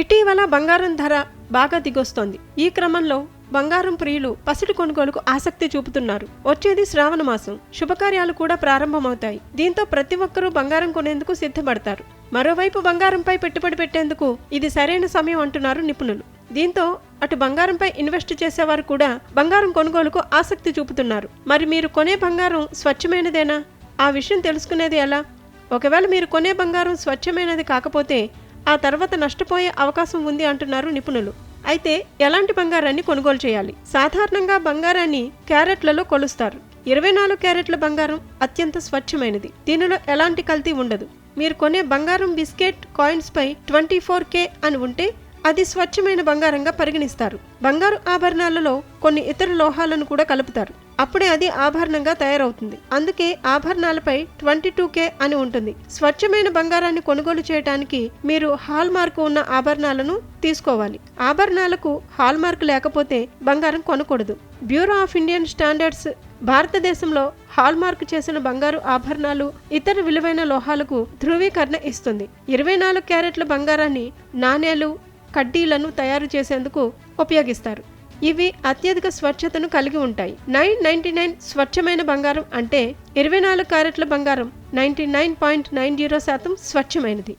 ఇటీవల బంగారం ధర బాగా దిగొస్తోంది. ఈ క్రమంలో బంగారం ప్రియులు పసిడి కొనుగోలుకు ఆసక్తి చూపుతున్నారు. వచ్చేది శ్రావణ మాసం. శుభకార్యాలు కూడా ప్రారంభమవుతాయి. దీంతో ప్రతి ఒక్కరూ బంగారం కొనేందుకు సిద్ధపడతారు. మరోవైపు బంగారంపై పెట్టుబడి పెట్టేందుకు ఇది సరైన సమయం అంటున్నారు నిపుణులు. దీంతో అటు బంగారంపై ఇన్వెస్ట్ చేసేవారు కూడా బంగారం కొనుగోలుకు ఆసక్తి చూపుతున్నారు. మరి మీరు కొనే బంగారం స్వచ్ఛమైనదేనా? ఆ విషయం తెలుసుకునేది ఎలా? ఒకవేళ మీరు కొనే బంగారం స్వచ్ఛమైనది కాకపోతే ఆ తర్వాత నష్టపోయే అవకాశం ఉంది అంటున్నారు నిపుణులు. అయితే ఎలాంటి బంగారాన్ని కొనుగోలు చేయాలి? సాధారణంగా బంగారాన్ని క్యారెట్లలో కొలుస్తారు. ఇరవై నాలుగు క్యారెట్ల బంగారం అత్యంత స్వచ్ఛమైనది. దీనిలో ఎలాంటి కల్తీ ఉండదు. మీరు కొనే బంగారం బిస్కెట్ కాయిన్స్ పై ట్వంటీ ఫోర్ కే అని ఉంటే అది స్వచ్ఛమైన బంగారంగా పరిగణిస్తారు. బంగారు ఆభరణాలలో కొన్ని ఇతర లోహాలను కూడా కలుపుతారు. అప్పుడే అది ఆభరణంగా తయారవుతుంది. అందుకే ఆభరణాలపై ట్వంటీ టూ కే అని ఉంటుంది. స్వచ్ఛమైన బంగారాన్ని కొనుగోలు చేయడానికి మీరు హాల్ మార్క్ ఉన్న ఆభరణాలను తీసుకోవాలి. ఆభరణాలకు హాల్ మార్క్ లేకపోతే బంగారం కొనకూడదు. బ్యూరో ఆఫ్ ఇండియన్ స్టాండర్డ్స్ భారతదేశంలో హాల్ మార్క్ చేసిన బంగారు ఆభరణాలు ఇతర విలువైన లోహాలకు ధృవీకరణ ఇస్తుంది. ఇరవై నాలుగు క్యారెట్ల బంగారాన్ని నాణేలు కడ్డీలను తయారు చేసేందుకు ఉపయోగిస్తారు. ఇవి అత్యధిక స్వచ్ఛతను కలిగి ఉంటాయి. నైన్ నైన్టీ నైన్ స్వచ్ఛమైన బంగారం అంటే ఇరవై నాలుగు క్యారెట్ల బంగారం ninety nine point nine zero శాతం స్వచ్ఛమైనది.